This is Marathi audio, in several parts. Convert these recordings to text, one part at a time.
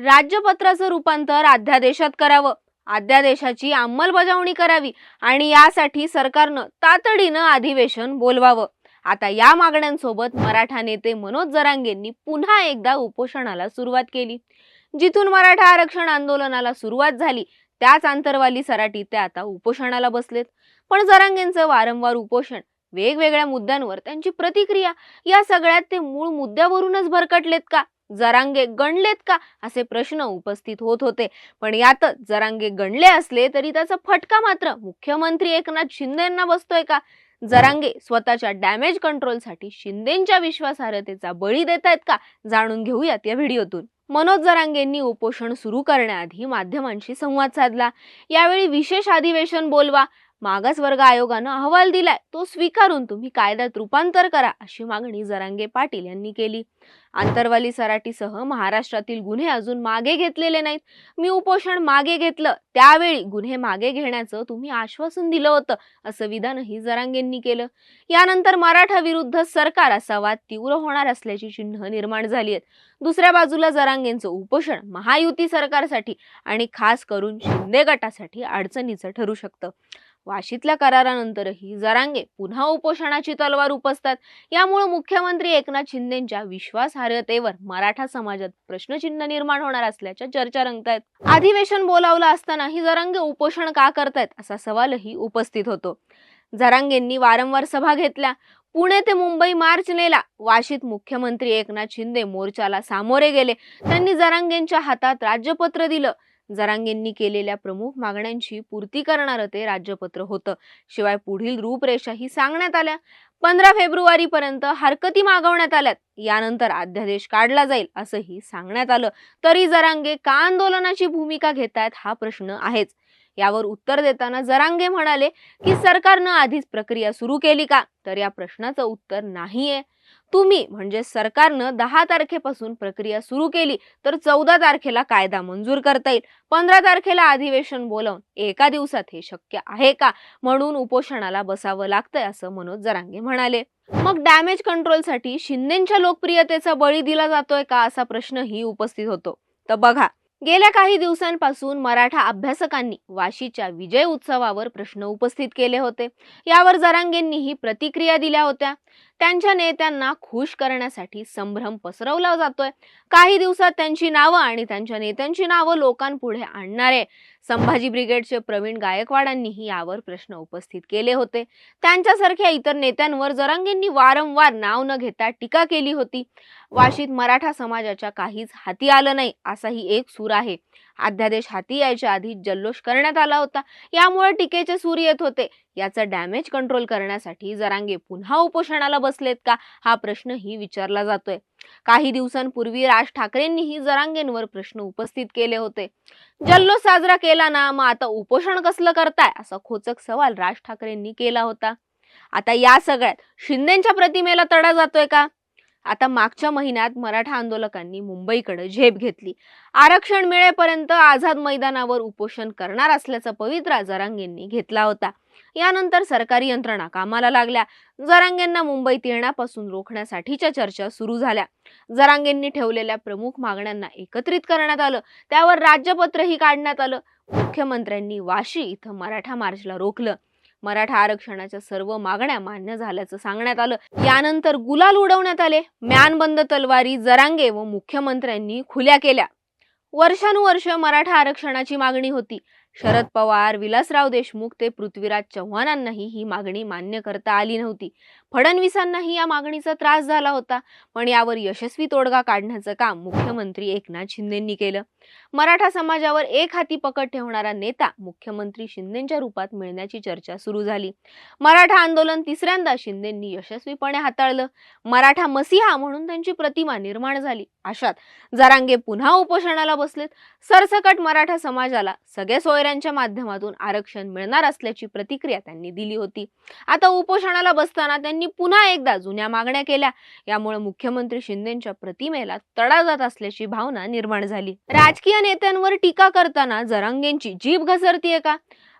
राज्यपत्राचं रूपांतर अध्यादेशात करावं. अध्यादेशाची अंमलबजावणी करावी आणि यासाठी सरकारनं तातडीनं अधिवेशन बोलवावं. आता या मागण्यांसोबत मराठा नेते मनोज जरांगेंनी पुन्हा एकदा उपोषणाला सुरुवात केली. जिथून मराठा आरक्षण आंदोलनाला सुरुवात झाली त्याच आंतरवाली सराटीत ते आता उपोषणाला बसलेत. पण जरांगेंचं वारंवार उपोषण वेगवेगळ्या मुद्द्यांवर त्यांची प्रतिक्रिया या सगळ्यात ते मूळ मुद्द्यावरूनच भरकटलेत का? जरांगे गणलेत का? असे प्रश्न उपस्थित होत होते. पण यातच जरांगे गणले असले तरी त्याचा फटका मात्र मुख्यमंत्री एकनाथ शिंदेंना बसतोय का? जरांगे स्वतःच्या डॅमेज कंट्रोलसाठी शिंदेच्या विश्वासार्हतेचा बळी देत आहेत का? जाणून घेऊयात या व्हिडिओतून. मनोज जरांगेंनी उपोषण सुरू करण्याआधी माध्यमांशी संवाद साधला. यावेळी विशेष अधिवेशन बोलवा. मागासवर्ग आयोगानं अहवाल दिलाय. तो स्वीकारून तुम्ही कायद्यात रूपांतर करा अशी मागणी जरांगे पाटील यांनी केली. आंतरवाली सराटीसह महाराष्ट्रातील गुन्हे अजून मागे घेतलेले नाहीत. मी उपोषण मागे घेतलं. त्यावेळी गुन्हे मागे घेण्याचं तुम्ही आश्वासन दिलं होतं असं विधानही जरांगेंनी केलं. यानंतर मराठा विरुद्ध सरकार असा वाद तीव्र होणार असल्याची चिन्ह निर्माण झाली आहेत. दुसऱ्या बाजूला जरांगेंचं उपोषण महायुती सरकारसाठी आणि खास करून शिंदे गटासाठी अडचणीचं ठरू शकतं. वाशीतल्या करारानंतरही जरांगे पुन्हा उपोषणाची तलवार उपसतात. यामुळे मुख्यमंत्री एकनाथ शिंदेच्या विश्वासार्हतेवर मराठा समाजात प्रश्नचिन्ह निर्माण होणार असल्याच्या चर्चा रंगतायत. अधिवेशन बोलावलं असतानाही जरांगे उपोषण का करतायत असा सवालही उपस्थित होतो. जरांगेंनी वारंवार सभा घेतल्या. पुणे ते मुंबई मार्च नेला. वाशीत मुख्यमंत्री एकनाथ शिंदे मोर्चाला सामोरे गेले. त्यांनी जरांगेंच्या हातात राज्यपत्र दिलं. जरांगेंनी केलेल्या प्रमुख मागण्यांची पूर्ती करणारं ते राज्यपत्र होतं. शिवाय पुढील रूपरेषाही सांगण्यात आल्या. पंधरा फेब्रुवारीपर्यंत हरकती मागवण्यात आल्यात. यानंतर अध्यादेश काढला जाईल असंही सांगण्यात आलं. तरी जरांगे का आंदोलनाची भूमिका घेतायत हा प्रश्न आहेच. यावर उत्तर देताना जरांगे म्हणाले की सरकारनं आधीच प्रक्रिया सुरू केली का? तर या प्रश्नाचं उत्तर नाहीये. तुम्ही म्हणजे सरकारनं दहा तारखेपासून प्रक्रिया सुरू केली तर चौदा तारखेला कायदा मंजूर करता येईल. पंधरा तारखेला अधिवेशन बोलावून एका दिवसात हे शक्य आहे का? म्हणून उपोषणाला बसावं लागतंय असं मनोज जरांगे म्हणाले. मग डॅमेज कंट्रोलसाठी शिंदेच्या लोकप्रियतेचा बळी दिला जातोय का असा प्रश्नही उपस्थित होतो. तर बघा गेल्या काही दिवसांपासून मराठा अभ्यासकांनी वाशीच्या विजय उत्सवावर प्रश्न उपस्थित केले होते. यावर जरांगेंनीही प्रतिक्रिया दिल्या होत्या. त्यांच्या नेत्यांना खुश करण्यासाठी संभ्रम पसरवला जातोय. काही दिवसात त्यांची नावं आणि त्यांच्या नेत्यांची नावं लोकांपुढे आणणारे संभाजी ब्रिगेडचे प्रवीण गायकवाडांनीही यावर प्रश्न उपस्थित केले होते. त्यांच्यासारख्या इतर नेत्यांवर जरांगेंनी वारंवार नाव न घेता टीका केली होती. वाशीत मराठा समाजाच्या काहीच हाती आलं नाही असाही एक सूर आहे. अध्यादेश हाती यायच्या आधी जल्लोष करण्यात आला होता. यामुळे टीकेचे सूर येत होते. याचं डॅमेज कंट्रोल करण्यासाठी जरांगे पुन्हा उपोषणाला बसलेत का? हा प्रश्नही विचारला जातोय. काही दिवसांपूर्वी राज ठाकरेंनीही जरांगेंवर प्रश्न उपस्थित केले होते. जल्लोष साजरा केला ना मग आता उपोषण कसलं करताय? असा खोचक सवाल राज ठाकरेंनी केला होता. आता या सगळ्यात शिंदेच्या प्रतिमेला तडा जातोय का? आता मागच्या महिन्यात मराठा आंदोलकांनी मुंबईकडे झेप घेतली. आरक्षण मिळेपर्यंत आझाद मैदानावर उपोषण करणार असल्याचा पवित्रा जरांगेंनी घेतला होता. यानंतर सरकारी यंत्रणा कामाला लागल्या. जरांगेंना मुंबईत येण्यापासून रोखण्यासाठीच्या चर्चा सुरू झाल्या. जरांगेंनी ठेवलेल्या प्रमुख मागण्यांना एकत्रित करण्यात आलं. त्यावर राज्यपत्रही काढण्यात आलं. मुख्यमंत्र्यांनी वाशी इथं मराठा मार्चला रोखलं. मराठा आरक्षणाच्या सर्व मागण्या मान्य झाल्याचं सांगण्यात आलं. यानंतर गुलाल उडवण्यात आले. म्यानबंद तलवारी जरांगे व मुख्यमंत्र्यांनी खुल्या केल्या. वर्षानुवर्ष मराठा आरक्षणाची मागणी होती. शरद पवार विलासराव देशमुख ते पृथ्वीराज चव्हाणांनाही ही मागणी मान्य करता आली नव्हती. फडणवीसांनाही या मागणीचा त्रास झाला होता. पण यावर यशस्वी तोडगा काढण्याचं काम मुख्यमंत्री एकनाथ शिंदेंनी केलं. मराठा समाजावर एक हाती पकड ठेवणारा नेता मुख्यमंत्री शिंदेच्या रूपात मिळण्याची चर्चा सुरू झाली. मराठा आंदोलन तिसऱ्यांदा शिंदेंनी यशस्वीपणे हाताळलं. मराठा मसिहा म्हणून त्यांची प्रतिमा निर्माण झाली. अशात जरांगे पुन्हा उपोषणाला बसलेत. सरसकट मराठा समाजाला सगळ्या सोयऱ्यांच्या माध्यमातून आरक्षण मिळणार असल्याची प्रतिक्रिया त्यांनी दिली होती. आता उपोषणाला बसताना त्यांनी पुन्हा एकदा जुन्या मागण्या केल्या. यामुळे मुख्यमंत्री शिंदेच्या प्रतिमेला तडा जात असल्याची भावना निर्माण झाली. राजकीय नेत्यांवर टीका करताना जरांगेंची जीभ घसरतीये का?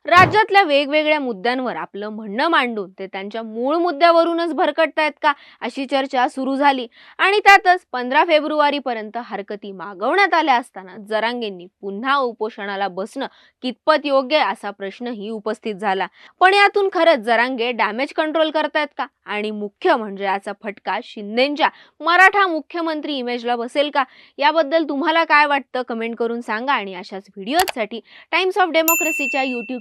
राज्यातल्या वेगवेगळ्या मुद्द्यांवर आपलं म्हणणं मांडून ते त्यांच्या मूळ मुद्द्यावरूनच भरकटतायत का अशी चर्चा सुरू झाली. आणि त्यातच पंधरा फेब्रुवारीपर्यंत हरकती मागवण्यात आल्या असताना जरांगेंनी पुन्हा उपोषणाला बसणं कितपत योग्य असा प्रश्नही उपस्थित झाला. पण यातून खरंच जरांगे डॅमेज कंट्रोल करतायत का? आणि मुख्य म्हणजे याचा फटका शिंदेच्या मराठा मुख्यमंत्री इमेजला बसेल का? याबद्दल तुम्हाला काय वाटतं? कमेंट करून सांगा आणि अशाच व्हिडिओसाठी टाइम्स ऑफ डेमोक्रेसीच्या यूट्यूब